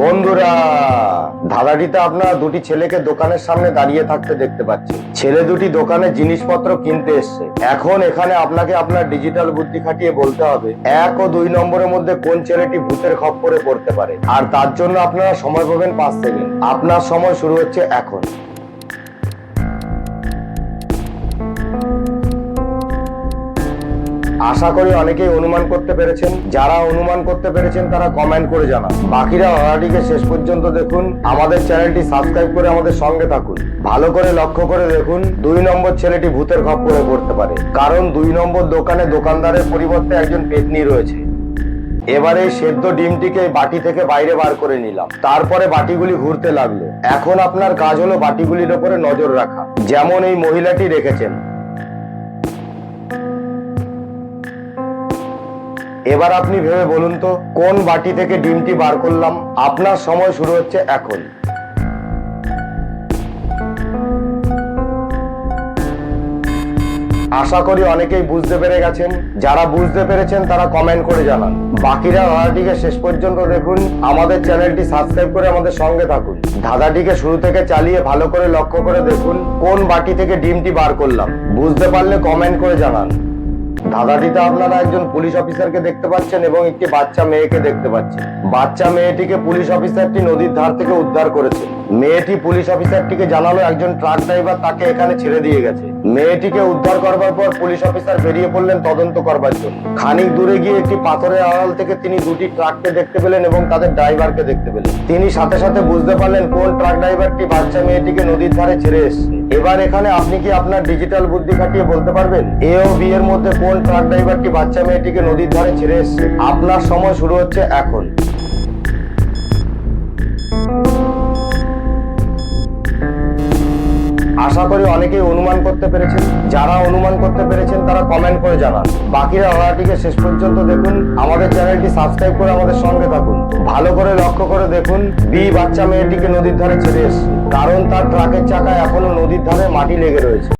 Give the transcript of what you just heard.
বন্ধুরা ধারাটিতে আপনারা দুটি ছেলেকে দোকানের সামনে দাঁড়িয়ে থাকতে দেখতে পাচ্ছি। ছেলে দুটি দোকানে জিনিসপত্র কিনতে এসছে। এখন এখানে আপনাকে আপনার ডিজিটাল বুদ্ধি খাটিয়ে বলতে হবে, এক ও দুই নম্বরের মধ্যে কোন ছেলেটি ভূতের খপ্পরে পড়তে পারে। আর তার জন্য আপনারা সময় পাবেন পাঁচ সেকেন্ড। আপনার সময় শুরু হচ্ছে এখন। আশা করি অনেকেই অনুমান করতে পেরেছেন। যারা অনুমান করতে পেরেছেন, তারা কমেন্ট করে জানান। বাকিরা অর্ডারটিকে শেষ পর্যন্ত দেখুন। আমাদের চ্যানেলটি সাবস্ক্রাইব করে আমাদের সঙ্গে থাকুন। ভালো করে লক্ষ্য করে দেখুন, দুই নম্বর ছেলেটি ভূতের খপ্পরে পড়তে পারে। কারণ দুই নম্বর দোকানে দোকানদারের পরিবর্তে একজন পেতনি রয়েছে। এবারে সেদ্ধ ডিমটিকে বাটি থেকে বাইরে বার করে নিলাম। তারপরে বাটিগুলি ঘুরতে লাগল। এখন আপনার কাজ হলো বাটিগুলির ওপরে নজর রাখা। যেমন এই মহিলাটি রেখেছেন। এবার আপনি ভেবে বলুন তো, কোন বাটি থেকে ডিমটি বার করলাম? আপনার সময় শুরু হচ্ছে এখন। আশা করি অনেকেই বুঝতে পেরে গেছেন। যারা বুঝতে পেরেছেন, তারা কমেন্ট করে জানান। বাকিরা ধাঁধাটিকে শেষ পর্যন্ত দেখুন। আমাদের চ্যানেলটি সাবস্ক্রাইব করে আমাদের সঙ্গে থাকুন। ধাঁধাটিকে শুরু থেকে চালিয়ে ভালো করে লক্ষ্য করে দেখুন, কোন বাটি থেকে ডিমটি বার করলাম। বুঝতে পারলে কমেন্ট করে জানান। ধাঁধাটিতে আপনারা একজন পুলিশ অফিসারকে দেখতে পাচ্ছেন এবং একটি বাচ্চা মেয়েকে দেখতে পাচ্ছেন। বাচ্চা মেয়েটিকে পুলিশ অফিসারটি নদীর ধার থেকে উদ্ধার করেছে। মেয়েটি পুলিশ অফিসারটিকে জানালো, একজন ট্রাক ড্রাইভার তাকে এখানে ছেড়ে দিয়ে গেছে। মেয়েটিকে উদ্ধার করবার পর পুলিশ অফিসার বেরিয়ে পড়লেন তদন্ত করবার জন্য। খানিক দূরে গিয়ে একটি পাথরের আড়াল থেকে তিনি দুটি ট্রাককে দেখতে পেলেন এবং তাদের ড্রাইভারকে দেখতে পেলেন। তিনি সাথে সাথে বুঝতে পারলেন কোন ট্রাক ড্রাইভারটি বাচ্চা মেয়েটিকে নদীর ধারে ছেড়ে এসেছে। এবার এখানে আপনি কি আপনার ডিজিটাল বুদ্ধি খাটিয়ে বলতে পারবেন? এ ও বি এর মধ্যে কোন ট্রাক ড্রাইভারটি বাচ্চা মেয়েটিকে নদীর ধারে ছেড়ে এসছে? আপনার সময় শুরু হচ্ছে এখন। আশা করি অনেকেই অনুমান করতে পেরেছেন। যারা অনুমান করতে পেরেছেন করে জানান। বাকি অর্ডারটিকে শেষ পর্যন্ত দেখুন। আমাদের চ্যানেলটি সাবস্ক্রাইব করে আমাদের সঙ্গে থাকুন। ভালো করে লক্ষ্য করে দেখুন, বি বাচ্চা মেয়েটিকে নদীর ধারে ছেড়ে এসছে। কারণ তার ট্রাকের চাকায় এখনও নদীর ধারে মাটি লেগে রয়েছে।